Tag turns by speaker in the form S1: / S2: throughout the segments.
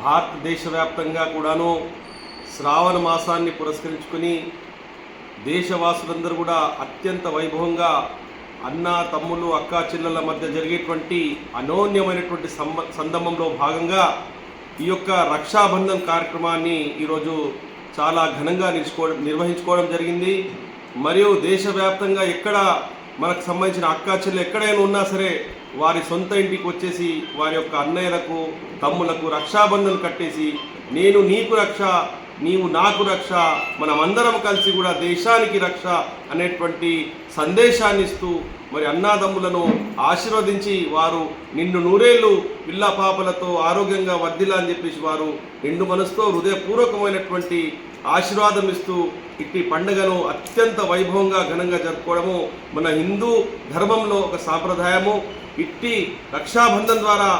S1: భారతదేశ వ్యాప్తంగా కూడాను శ్రావణ మాసాన్ని పురస్కరించుకుని దేశవాసులందరూ కూడా అత్యంత వైభవంగా అన్న తమ్ముళ్ళు అక్క చెల్లెల మధ్య జరిగేటువంటి అనోన్యమైనటువంటి సంబ సందర్భంలో భాగంగా ఈ యొక్క రక్షాబంధన్ కార్యక్రమాన్ని ఈరోజు చాలా ఘనంగా నిలుచుకోవడం నిర్వహించుకోవడం జరిగింది. మరియు దేశవ్యాప్తంగా ఎక్కడ మనకు సంబంధించిన అక్క చెల్లెలు ఎక్కడైనా ఉన్నా సరే వారి సొంత ఇంటికి వచ్చేసి వారి యొక్క అన్నయ్యలకు తమ్ములకు రక్షాబంధన్ కట్టేసి నేను నీకు రక్ష నీవు నాకు రక్ష మనమందరం కలిసి కూడా దేశానికి రక్ష అనేటువంటి సందేశాన్ని ఇస్తూ మరి అన్నాదమ్ములను ఆశీర్వదించి వారు నిండు నూరేళ్ళు పిల్ల పాపలతో ఆరోగ్యంగా వర్ధిలా అని చెప్పేసి వారు నిండు మనసుతో హృదయపూర్వకమైనటువంటి ఆశీర్వాదం ఇస్తూ ఇట్టి పండుగను అత్యంత వైభవంగా ఘనంగా జరుపుకోవడము మన హిందూ ధర్మంలో ఒక సాంప్రదాయము. ఇట్టి రక్షాబంధన్ ద్వారా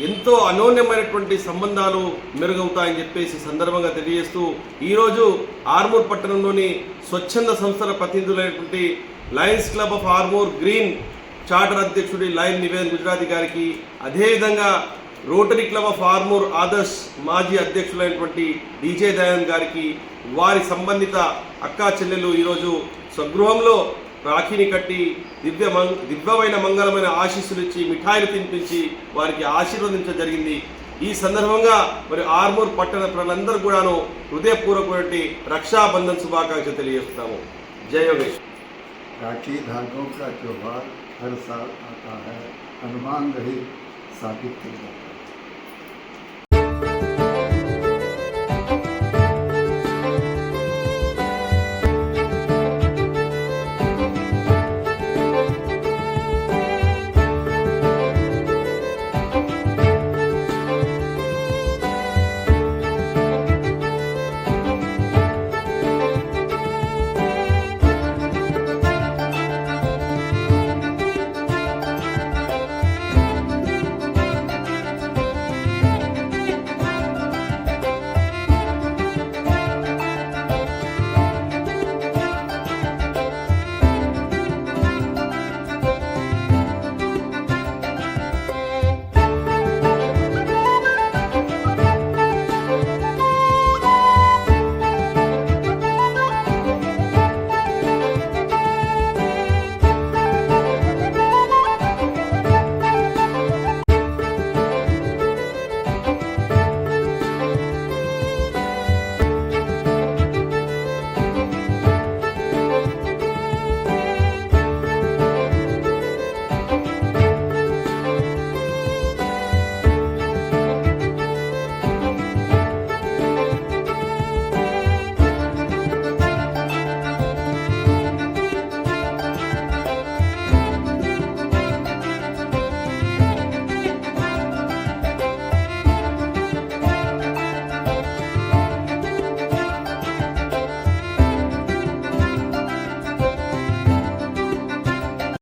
S1: ఎంతో అనోన్యమైనటువంటి సంబంధాలు మెరుగవుతాయని చెప్పేసి సందర్భంగా తెలియజేస్తూ ఈరోజు ఆర్మూర్ పట్టణంలోని స్వచ్ఛంద సంస్థల ప్రతినిధులైనటువంటి lions club of Armoor green charter అధ్యక్షుడి లయన్ నివేదన్ గుజరాతి గారికి అదేవిధంగా rotary club of Armoor Adarsh మాజీ అధ్యక్షులైనటువంటి డీజే దయాన్ గారికి వారి సంబంధిత అక్కా చెల్లెలు ఈరోజు స్వగృహంలో రాఖీని కట్టి దివ్య మంగ దివ్యమైన మంగళమైన ఆశీస్సులు ఇచ్చి మిఠాయిలు తినిపించి వారికి ఆశీర్వదించడం జరిగింది ఈ సందర్భంగా మరి ఆర్మూర్ పట్టణ ప్రజలందరూ కూడాను హృదయపూర్వకమైన రక్షాబంధన్ శుభాకాంక్షలు తెలియజేస్తున్నాము జయ యోగేష్
S2: राखी धागों का त्यौहार हर साल आता है अनुमान रहित साबित होगा